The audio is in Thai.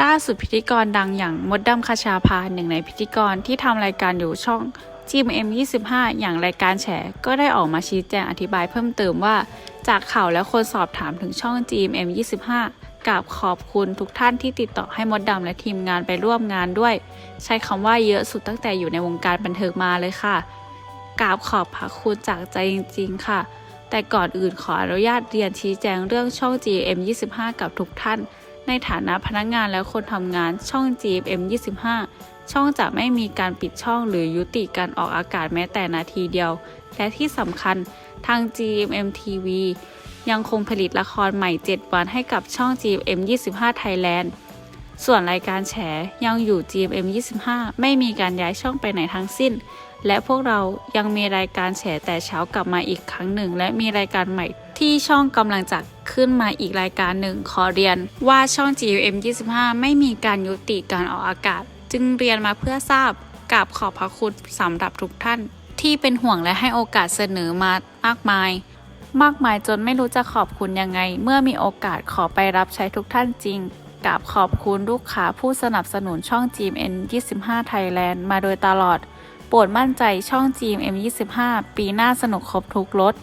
ล่าสุดพิธีกรดังอย่างมดดำคาชาพาหนึ่งในพิธีกรที่ทำรายการอยู่ช่อง GMM 25อย่างรายการแฉก็ได้ออกมาชี้แจงอธิบายเพิ่มเติมว่า จากข่าวและคนสอบถามถึงช่อง GMM 25กับขอบคุณทุกท่านที่ติดต่อให้มดดำและทีมงานไปร่วมงานด้วย ใช้คำว่าเยอะสุดตั้งแต่อยู่ในวงการบันเทิงมาเลยค่ะกราบขอบพระคุณจากใจจริง ๆ ค่ะ แต่ก่อนอื่นขออนุญาตเรียนชี้แจงเรื่องช่อง GM 25 กับทุกท่าน ในฐานะพนักงานและคนทำงานช่อง GM 25 ช่องจะไม่มีการปิดช่องหรือยุติการออกอากาศแม้แต่นาทีเดียว และที่สำคัญทาง GMM TV ยังคงผลิตละครใหม่ 7 วันให้กับช่อง GMM 25 Thailand ส่วนรายการแฉยังอยู่ GMM 25 ไม่มีการย้ายช่องไปไหนทั้งสิ้น และพวกเรายังมีรายการแฉแต่เช้ากลับมาอีกครั้งหนึ่ง และมีรายการใหม่ ที่ช่องกำลังจะขึ้นมาอีกรายการหนึ่งขอเรียนว่าช่อง GM 25 ไม่มีการยุติการออกอากาศ จึงเรียนมาเพื่อทราบกราบขอบพระคุณสำหรับทุกท่าน ที่เป็นห่วงและให้โอกาสเสนอมามากมาย มากมายจนไม่รู้จะขอบคุณยังไง เมื่อมีโอกาสขอไปรับใช้ทุกท่านจริงกราบขอบคุณลูกค้าผู้สนับสนุนช่อง GMN 25 Thailand มาโดยตลอด โปรดมั่นใจช่อง GMM 25 ปีหน้าสนุกครบทุกรถ